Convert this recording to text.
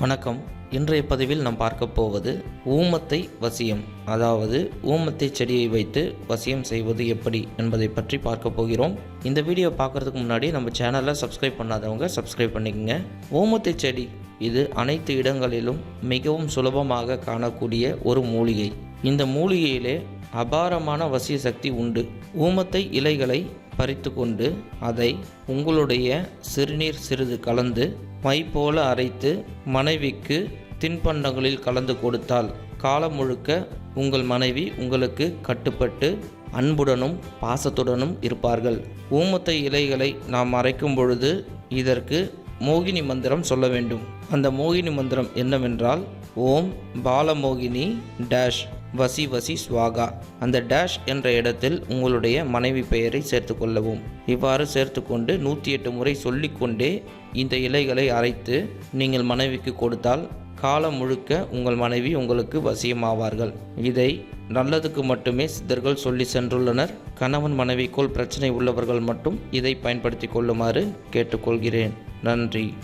வணக்கம். இன்றைய பதிவில் நாம் பார்க்க போவது ஊமத்தை வசியம். அதாவது ஊமத்தை செடியை வைத்து வசியம் செய்வது எப்படி என்பதை பற்றி பார்க்க போகிறோம். இந்த வீடியோ பார்க்குறதுக்கு முன்னாடி நம்ம சேனலை சப்ஸ்கிரைப் பண்ணாதவங்க சப்ஸ்கிரைப் பண்ணிக்கங்க. ஊமத்தை செடி இது அனைத்து இடங்களிலும் மிகவும் சுலபமாக காணக்கூடிய ஒரு மூலிகை. இந்த மூலிகையிலே அபாரமான வசிய சக்தி உண்டு. ஊமத்தை இலைகளை பறித்து கொண்டு அதை உங்களுடைய சிறுநீர் சிறிது கலந்து மை போல அரைத்து மனைவிக்கு தின்பண்டங்களில் கலந்து கொடுத்தால் காலம் முழுக்க உங்கள் மனைவி உங்களுக்கு கட்டுப்பட்டு அன்புடனும் பாசத்துடனும் இருப்பார்கள். ஊமத்தை இலைகளை நாம் அரைக்கும் பொழுது இதற்கு மோகினி மந்திரம் சொல்ல வேண்டும். அந்த மோகினி மந்திரம் என்னவென்றால் ஓம் பாலமோகினி டேஷ் வசி வசி ஸ்வாகா அந்த டேஷ் என்ற இடத்தில் உங்களுடைய மனைவி பெயரை சேர்த்து கொள்ளவும். இவ்வாறு சேர்த்துக்கொண்டு நூற்றி எட்டு முறை சொல்லிக்கொண்டே இந்த இலைகளை அரைத்து நீங்கள் மனைவிக்கு கொடுத்தால் காலம் முழுக்க உங்கள் மனைவி உங்களுக்கு வசியமாவார்கள். இதை நல்லதுக்கு மட்டுமே சித்தர்கள் சொல்லி சென்றுள்ளனர். கணவன் மனைவிக்குள் பிரச்சனை உள்ளவர்கள் மட்டும் இதை பயன்படுத்தி கொள்ளுமாறு கேட்டுக்கொள்கிறேன். நன்றி.